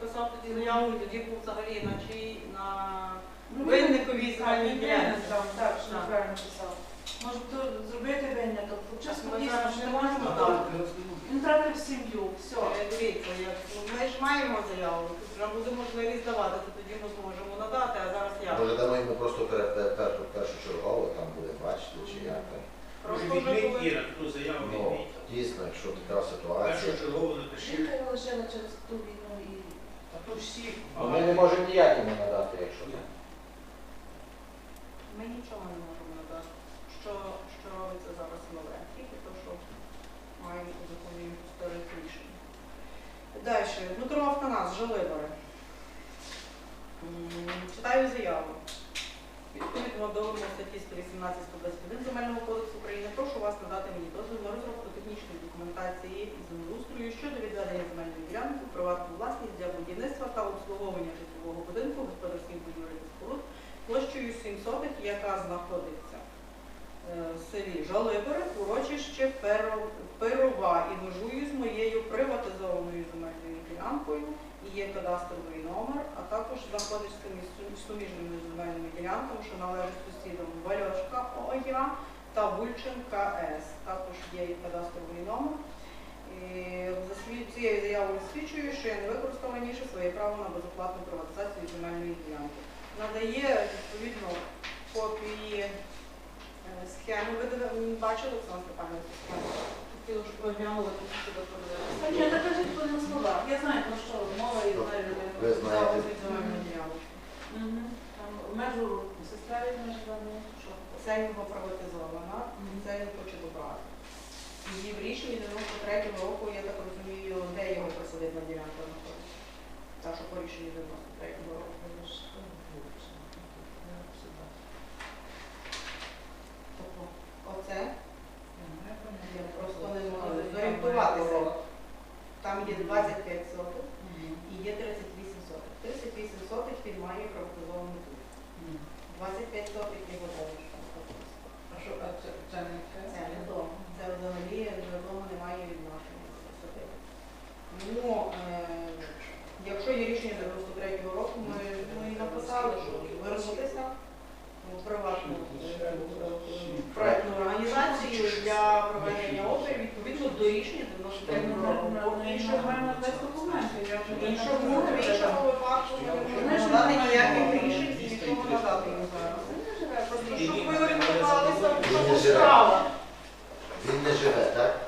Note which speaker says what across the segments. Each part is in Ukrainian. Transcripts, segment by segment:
Speaker 1: писав тоді заяву, і тоді був взагалі на чий на
Speaker 2: Ну,
Speaker 1: винникові
Speaker 2: Так,
Speaker 1: земельні
Speaker 2: він
Speaker 1: ділянки.
Speaker 2: винен там, так, що
Speaker 1: Так.
Speaker 2: правильно писав. Може то зробити виняток, бо чесно
Speaker 1: Ми
Speaker 2: дійсно
Speaker 1: зараз
Speaker 2: ж
Speaker 1: не
Speaker 2: не
Speaker 1: можемо
Speaker 2: можна.
Speaker 1: дати.
Speaker 2: Він втратив сім'ю, все.
Speaker 1: Е, Дивіться, як ну, ми ж маємо заяву, вже буде можливість давати, то тоді ми зможемо надати, а зараз я.
Speaker 3: Може дамо йому просто першочергово, там буде бачити, чи як там.
Speaker 4: Відміть Іра, заяву
Speaker 3: Ну,
Speaker 4: відміть.
Speaker 3: дійсно, якщо така ситуація.
Speaker 4: Першу чергову.
Speaker 2: Жінка лишила через ту війну і
Speaker 4: А то.
Speaker 5: А ми не можемо ніяк йому надати, якщо так.
Speaker 1: ми нічого не можемо надати. Що, що робиться зараз нове? Тільки то, що маємо у законі повторити рішення. Далі, Дмитро Автонас, Жалибори. М, Читаю заяву. Відповідно до вимог статті 118 121 Земельного кодексу України прошу вас надати мені дозвіл на розробку технічної документації і землеустрою щодо відведення земельної ділянки у приватну власність для будівництва та обслуговування житлового будинку, господарських будівель споруд площею 7 сотих, яка знаходиться е, в селі Жалибори, урочище Перо- Пирова і межує з моєю приватизованою земельною ділянкою і є кадастровий номер, а також знаходиться між су- суміжними земельними ділянками, що належать сусідам Вальошка ОЯ та Бульченка С. Також є і кадастровий номер. Цією заявою засвідчую, що я не використав раніше своє право на безоплатну приватизацію земельної ділянки. Надає відповідно копії е, схеми. Ви бачили, цю схему? Хотіла, щоб ви глянули, що подивилися.
Speaker 2: Ні, так кажіть по ним слова. Я знаю, про що мова і знаю людей.
Speaker 3: Ви знаєте.
Speaker 2: Там межу сестра від межі що?
Speaker 1: Це його приватизована, це він хоче добрати. Її в рішенні 93-го року, я так розумію, де його присадибна ділянка знаходиться. Та, що по рішенню 93-го року. Тобто, оце, я просто не можу зорієнтуватися. Там є 25 соток і є 38 соток. 38 соток він має приватизовану тут. 25 соток його далі.
Speaker 2: А що, а це, це не це?
Speaker 1: Це не вдома. Це взагалі додому немає відношення до. Ну, е, якщо є рішення 93-го року, ми, ми написали, що вернутися у приватну е, проектну організацію для проведення опер відповідно до рішення 93-го року. Бо
Speaker 2: Іншого
Speaker 1: іншого
Speaker 2: маємо без документів. я вже не
Speaker 1: іншого
Speaker 2: знаю.
Speaker 1: в іншому випадку ми не ніяких рішень і нічого надати їм зараз.
Speaker 2: Він не живе,
Speaker 1: Просто щоб ви орієнтувалися, в чому справа.
Speaker 3: Він не живе, так?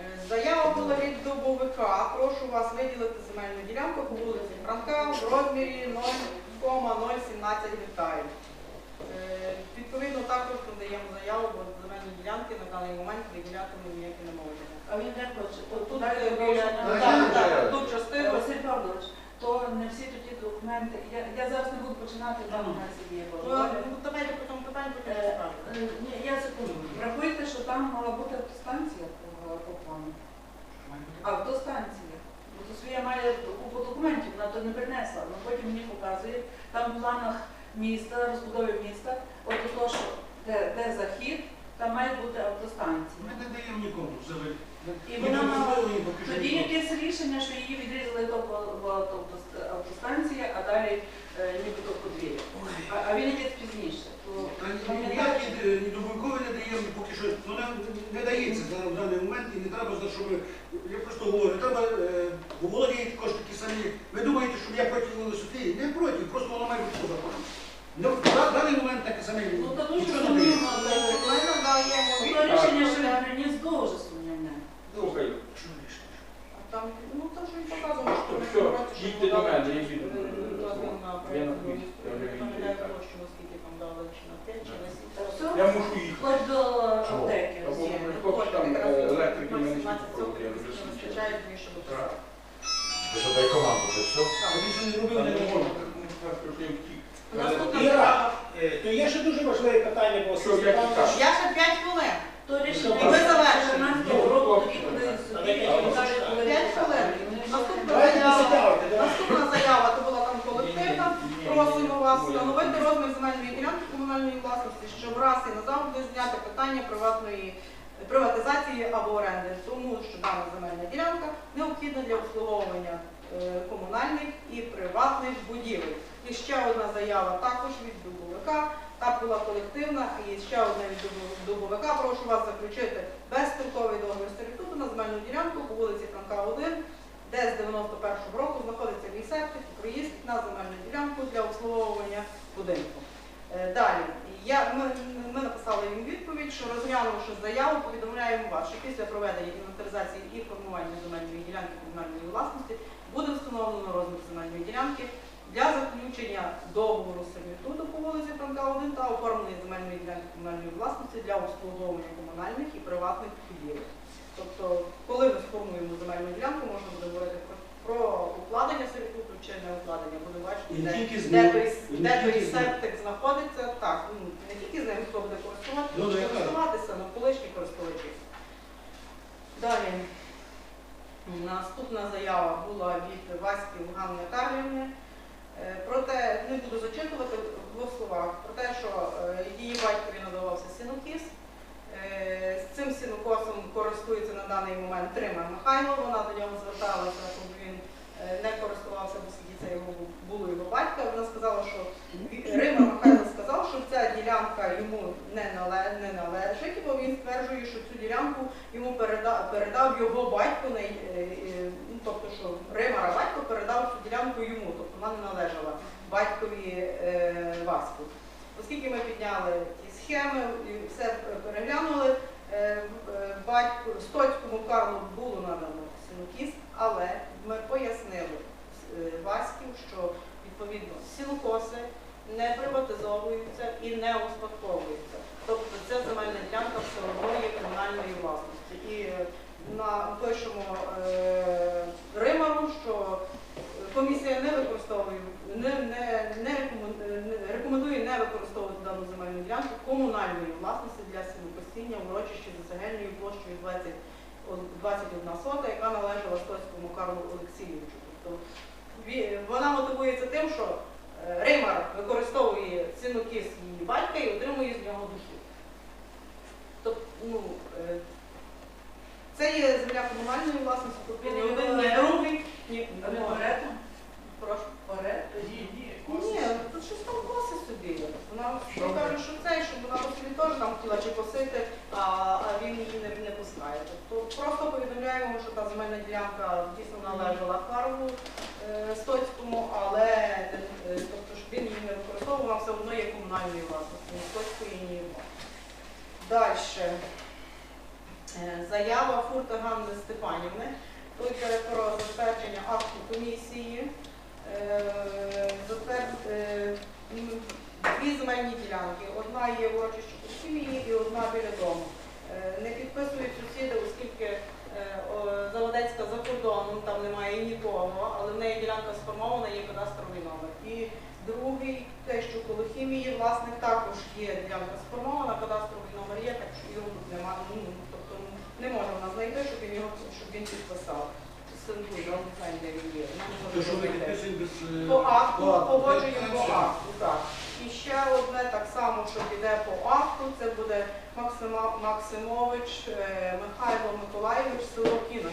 Speaker 1: Е, Заява була від добовика. Прошу вас виділити земельну ділянку по вулиці Франка в розмірі 0,017 гектарів. Е, Відповідно, також подаємо заяву, бо земельні ділянки на даний момент виділяти ми ніякі не можемо.
Speaker 2: А він де хоче? От
Speaker 1: Тут
Speaker 2: біля-
Speaker 1: так, так, частину.
Speaker 2: Василь Павлович, то не всі тоді документи. Я, я зараз не буду починати, там у нас є
Speaker 1: Ну, ну, Давайте по тому питанню потім
Speaker 2: Е,
Speaker 1: розправимо.
Speaker 2: е, Ні, я секунду. Врахуйте, що там мала бути автостанція по, по плану. Автостанція. Бо то своє має купу документів, вона то не принесла. але потім мені показує, там в планах міста, розбудови міста, от то, що де, де захід, там має бути автостанція.
Speaker 4: Ми не даємо нікому взагалі.
Speaker 2: І вона мала
Speaker 4: поки що
Speaker 2: тоді
Speaker 4: нікому.
Speaker 2: якесь рішення, що її відрізали то по, по автост- автостанція, а далі е, нібито подвір'я. А, а він йде пізніше. То,
Speaker 4: Та ні- Ніякі е, ні добовикові не даємо, поки що ну, не, не дається зараз в даний момент і не треба, за що ми. Я просто говорю, треба, е,
Speaker 1: Там, ну то ж він показував, що ми проти, що
Speaker 5: їдьте до
Speaker 1: подали
Speaker 5: мене, я їду.
Speaker 1: дозвіл на
Speaker 5: Я на
Speaker 1: проект.
Speaker 5: місці, я вже
Speaker 1: Не пам'ятаю
Speaker 5: так.
Speaker 1: площу, наскільки там дали, чи на 5, чи на 7.
Speaker 2: Все?
Speaker 5: Я мушу їхати.
Speaker 2: Вплоть до аптеки.
Speaker 5: Або
Speaker 1: Ні,
Speaker 5: може,
Speaker 1: ну,
Speaker 5: там,
Speaker 1: якраз
Speaker 5: е, електрики мене
Speaker 1: 17
Speaker 5: всі я вже
Speaker 1: не
Speaker 5: свідчив.
Speaker 1: вистачає
Speaker 2: Так.
Speaker 3: Ви що дай команду вже все?
Speaker 4: А він ще не робив, не можна.
Speaker 1: Наступна
Speaker 6: Іра,
Speaker 1: справа.
Speaker 6: Е, То є ще дуже важливе питання, бо
Speaker 5: Що, як і так?
Speaker 1: Я ще 5 хвилин.
Speaker 2: То рішення
Speaker 1: І ми завершимо.
Speaker 2: 14 року, тоді куди собі далі коли
Speaker 1: 5 хвилин. Наступна заява. Наступна заява, то була там колективна. Просимо вас встановити розмір земельної ділянки комунальної власності, щоб раз і назавжди зняти питання приватної приватизації або оренди, тому що дана земельна ділянка необхідна для обслуговування е, комунальних і приватних будівель. І ще одна заява також від Дубовика. Та була колективна, і ще одна від Дубо- Дубовика. Прошу вас заключити безстроковий договір сервітуту на земельну ділянку по вулиці Франка 1, де з 91-го року знаходиться мій септик, проїзд на земельну ділянку для обслуговування будинку. Е, Далі, я, ми, ми написали їм відповідь, що розглянувши заяву, повідомляємо вас, що після проведення інвентаризації і формування земельної ділянки комунальної власності буде встановлено розмір земельної ділянки для заключення договору сервітуту по вулиці Франка 1 та оформлення земельної ділянки комунальної власності для обслуговування комунальних і приватних будівель. Тобто, коли ми сформуємо земельну ділянку, можна буде говорити про, про укладення сервітуту чи не укладення. Буде бачити, де, де, той, де септик знаходиться, так, ну, не тільки з ним, хто буде користуватися,
Speaker 4: Ну,
Speaker 1: користуватися, але колишні користувачі. Далі. Наступна заява була від Васьки Ганни Наталіївни. Е, Проте не буду зачитувати в двох словах про те, що е, її батькові надавався синокіс. Е, З цим синокосом користується на даний момент Трима Михайло. Вона до нього зверталася, щоб він не користувався, бо це його було його батька. Вона сказала, що Рима Михайло сказав, що ця ділянка йому не, нале- не належить, бо він стверджує, що цю ділянку йому передав, передав його батько, е, е, ну, тобто, що Римара батько передав цю ділянку йому, тобто вона не належала батькові е, Ваську. Оскільки ми підняли ті схеми і все переглянули, е, е, батьку Стоцькому Карлу було надано синокіс, але ми пояснили Васьків, що відповідно сінокоси не приватизовуються і не успадковуються. Тобто ця земельна ділянка все одно є комунальної власності. І е, напишемо е, Римару, що комісія не використовує, не, не, не, не- рекомендує не використовувати дану земельну ділянку комунальної власності для сінокосіння урочища за загальною площею 20, о, 21 сота, яка належала Стоцькому Карлу Олексійовичу. Тобто вона мотивується тим, що Римар використовує сінокіс її батька і отримує з нього дохід. Тобто, ну, е, це є земля комунальної власності, тобто ні один, ні другий, ні,
Speaker 2: не
Speaker 1: ну, прошу.
Speaker 2: Поряд? Ні, ні.
Speaker 1: Ні, тут щось там коси собі. Вона що каже, що це, щоб вона по собі теж там хотіла чи косити, а, а він її не, не пускає. Тобто просто повідомляємо, що та земельна ділянка дійсно належала Карлу е, Стоцькому, але е, тобто, щоб він її не використовував, вона все ні його. Далі. Е, Заява Фурта Ганни Степанівни. Йде про затвердження акту комісії. Е, е, Дві земельні ділянки. Одна є в урочищі Курсімії і одна біля дому. Не підписують сусіди, оскільки Заводецька за кордоном, там немає нікого, але в неї ділянка сформована, є кадастровий номер. Другий, те, що коло хімії, власник також є ділянка сформована, кадастровий номер є, так що його тут немає. Ну, тобто не може вона знайти, щоб він його щоб він підписав. Де він є. По акту,
Speaker 4: по
Speaker 1: погоджуємо по акту, так. І ще одне так само, що піде по акту, це буде Максима, Максимович е, Михайло Миколаєвич, село Кінош.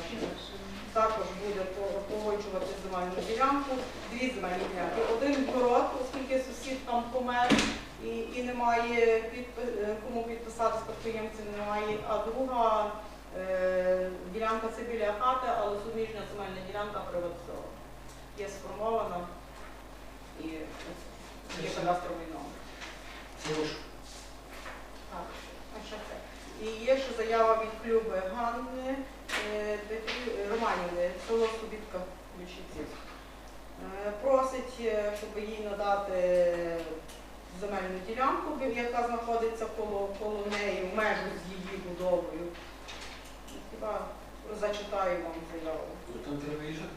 Speaker 1: Також буде погоджувати земельну ділянку, дві земельні ділянки. Один город, оскільки сусід там помер і, і немає підпи- е, кому підписати спадкоємців немає, а друга е, ділянка це біля хати, але суміжна земельна ділянка приватизована. Є сформована і є кадастровий номер. Так, а що це? І є ще заява від Клюби Ганни е, Романівни, село Субітка Ключиці. Е, Просить, е, щоб їй надати земельну ділянку, яка знаходиться коло, коло неї, в межу з її будовою. Хіба зачитаю вам заяву.
Speaker 4: Там треба виїжджати.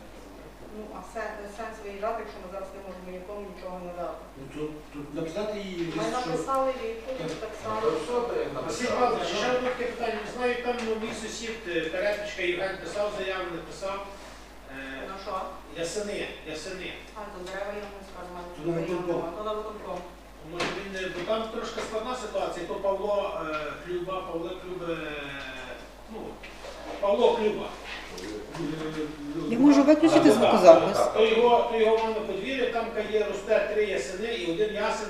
Speaker 1: Ну, а сен- сенс виїжджати, якщо ми зараз не можемо нікому нічого не дати.
Speaker 4: Ну, то, то написати їй
Speaker 1: Ми написали відповідь так само.
Speaker 5: Ну,
Speaker 6: Василь? Павлович, ще одне таке питання. Не знаю, там ну, мій сусід е, Перепічка Євген писав заяву, не писав. Е,
Speaker 1: Ну що?
Speaker 6: Ясени, ясени.
Speaker 1: А, то дерева я не скажу,
Speaker 4: То на виконком.
Speaker 1: на.
Speaker 6: Може він е, бо там трошки складна ситуація, то Павло Клюба, Павло Клюба, ну, Павло Клюба.
Speaker 7: Я можу виключити звукозапис.
Speaker 6: То його, його мами подвір'я, там є росте три ясени і один ясен